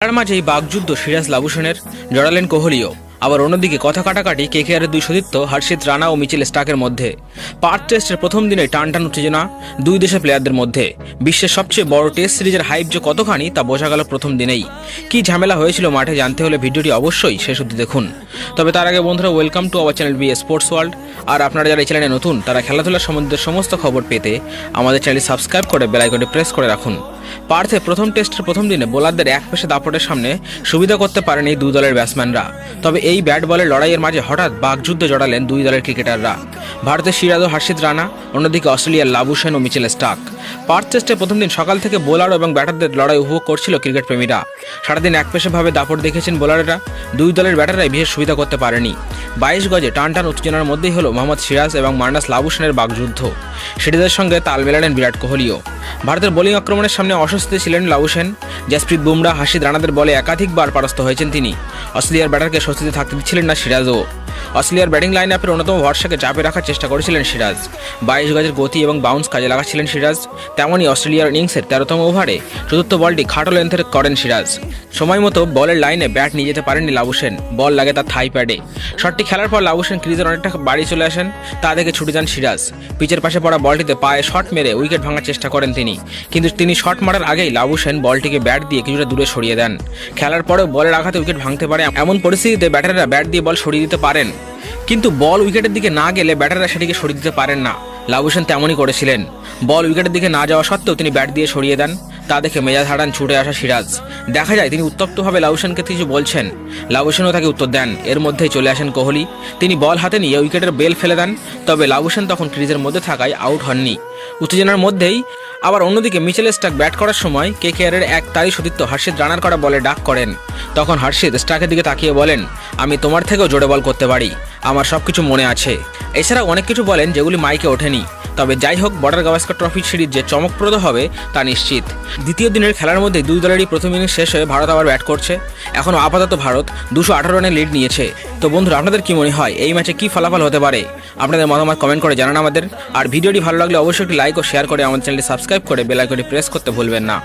তার মাঝেই বাগযুদ্ধ সিরাজ লাবুসেনের জড়ালেন কোহলিও। আবার অন্যদিকে কথা কাটাকাটি কেকেআরের দুই সতীর্থ হর্ষিত রানা ও মিচেল স্টাকের মধ্যে। পার্ট টেস্টের প্রথম দিনে টান টান উত্তেজনা দুই দেশের প্লেয়ারদের মধ্যে। বিশ্বের সবচেয়ে বড় টেস্ট সিরিজের হাইপ যে কতখানি তা বোঝা গেল প্রথম দিনেই। কি ঝামেলা হয়েছিল মাঠে জানতে হলে ভিডিওটি অবশ্যই শেষ অবধি দেখুন। তবে তার আগে বন্ধুরা welcome to our channel B sports world আর আপনারা যারা এই চ্যানেলে নতুন, তারা খেলাধুলার সম্বন্ধে সমস্ত খবর পেতে আমাদের চ্যানেল সাবস্ক্রাইব করে বেলাইকনটি প্রেস করে রাখুন। পার্থে প্রথম টেস্টের প্রথম দিনে বোলারদের এক পেশে দাপটের সামনে সুবিধা করতে পারেন দুই দলের ব্যাটসম্যানরা তবে এই ব্যাট বলের লড়াইয়ের মাঝে হঠাৎ বাগযুদ্ধে জড়ালেন দুই দলের ক্রিকেটাররা ভারতের সিরাজ ও হর্ষিত রানা, অন্যদিকে অস্ট্রেলিয়ার লাবুসেন ও মিচেল স্টাক পার্থ টেস্টে প্রথম দিন সকাল থেকে বোলার এবং ব্যাটারদের লড়াই উপভোগ করছিল ক্রিকেট প্রেমীরা। সারাদিন একপেশেভাবে দাপট দেখেছেন বোলারেরা। দুই দলের ব্যাটাররাই বিশেষ সুবিধা করতে পারেনি। বাইশ গজে টান টান উত্তেজনার মধ্যেই হলো মোহাম্মদ সিরাজ এবং মার্নাস লাবুসেনের বাগযুদ্ধ সিরিজের সঙ্গে তাল মেলালেন বিরাট কোহলিও। ভারতের বোলিং আক্রমণের সামনে অস্বস্তি ছিলেন লাউসেন জাসপ্রীত বুমরা হাসিদ রানাদের বলে একাধিকবার পরাস্ত হয়েছেন তিনি। অস্ট্রেলিয়ার ব্যাটারকে স্বস্তিতে থাকতে দিচ্ছিলেন না সিরাজও। অস্ট্রেলিয়ার ব্যাটিং লাইন আপের অন্যতম ভরসাকে চাপে রাখার চেষ্টা করেছিলেন সিরাজ। বাইশ গজের গতি এবং বাউন্স কাজে লাগাচ্ছিলেন সিরাজ। তেমনই অস্ট্রেলিয়ার ইনিংসের তেরোতম ওভারে চতুর্থ বলটি খাটো লেন্থের করেন সিরাজ। সময় মতো বলের লাইনে ব্যাট নিয়ে যেতে পারেননি লাবুসেন বল লাগে তার থাই প্যাডে শটটি খেলার পর লাবুসেন ক্রিজের অনেকটা বাড়ি চলে আসেন, তা দেখে ছুটে যান সিরাজ। পিচের পাশে পড়া বলটিতে পায়ে শট মেরে উইকেট ভাঙার চেষ্টা করেন তিনি। কিন্তু তিনি শট মারার আগেই লাবুসেন বলটিকে ব্যাট দিয়ে কিছুটা দূরে সরিয়ে দেন। খেলার পরেও বলের আঘাতে উইকেট ভাঙতে পারে এমন পরিস্থিতিতে ব্যাটাররা ব্যাট দিয়ে বল সরিয়ে দিতে পারেন। কিন্তু বল উইকেটের দিকে না গেলে ব্যাটাররা সেটিকে সরিয়ে দিতে পারেন না। লাবুসেন তেমনই করেছিলেন। বল উইকেটের দিকে না যাওয়া সত্ত্বেও তিনি ব্যাট দিয়ে সরিয়ে দেন। তা দেখে মেজাজ হারান ছুটে আসা সিরাজ। দেখা যায় তিনি উত্তপ্তভাবে লাউসেনকে কিছু বলছেন। লাউসেনও তাকে উত্তর দেন। এর মধ্যেই চলে আসেন কোহলি। তিনি বল হাতে নিয়ে উইকেটের বেল ফেলে দেন, তবে লাউসেন তখন ক্রিজের মধ্যে থাকায় আউট হননি। উত্তেজনার মধ্যেই আবার অন্যদিকে মিচেল স্টাক ব্যাট করার সময় কে কেয়ারের এক তারই সতীর্থ হর্ষিত রানার করা বলে ডাক করেন। তখন হর্ষিত স্টাকের দিকে তাকিয়ে বলেন, আমি তোমার থেকেও জোরে বল করতে পারি। আমার সব কিছু মনে আছে। এছাড়া অনেক কিছু বলেন যেগুলি মাইকে ওঠেনি। তবে যাই হোক, বর্ডার গাভাস্কর ট্রফি সিরিজ যে চমকপ্রদ হবে তা নিশ্চিত। দ্বিতীয় দিনের খেলার মধ্যে দুই দলেরই প্রথম ইনিংস শেষ হয়ে ভারত আবার ব্যাট করছে। এখনও আপাতত ভারত দুশো আঠারো রানের লিড নিয়েছে। তো বন্ধুরা, আপনাদের কি মনে হয়, এই ম্যাচে কি ফলাফল হতে পারে? আপনাদের মতামত কমেন্ট করে জানান আমাদের। আর ভিডিওটি ভালো লাগলে অবশ্যই একটি লাইক ও শেয়ার করে আমাদের চ্যানেলটি সাবস্ক্রাইব করে বেলাইকনটি প্রেস করতে ভুলবেন না।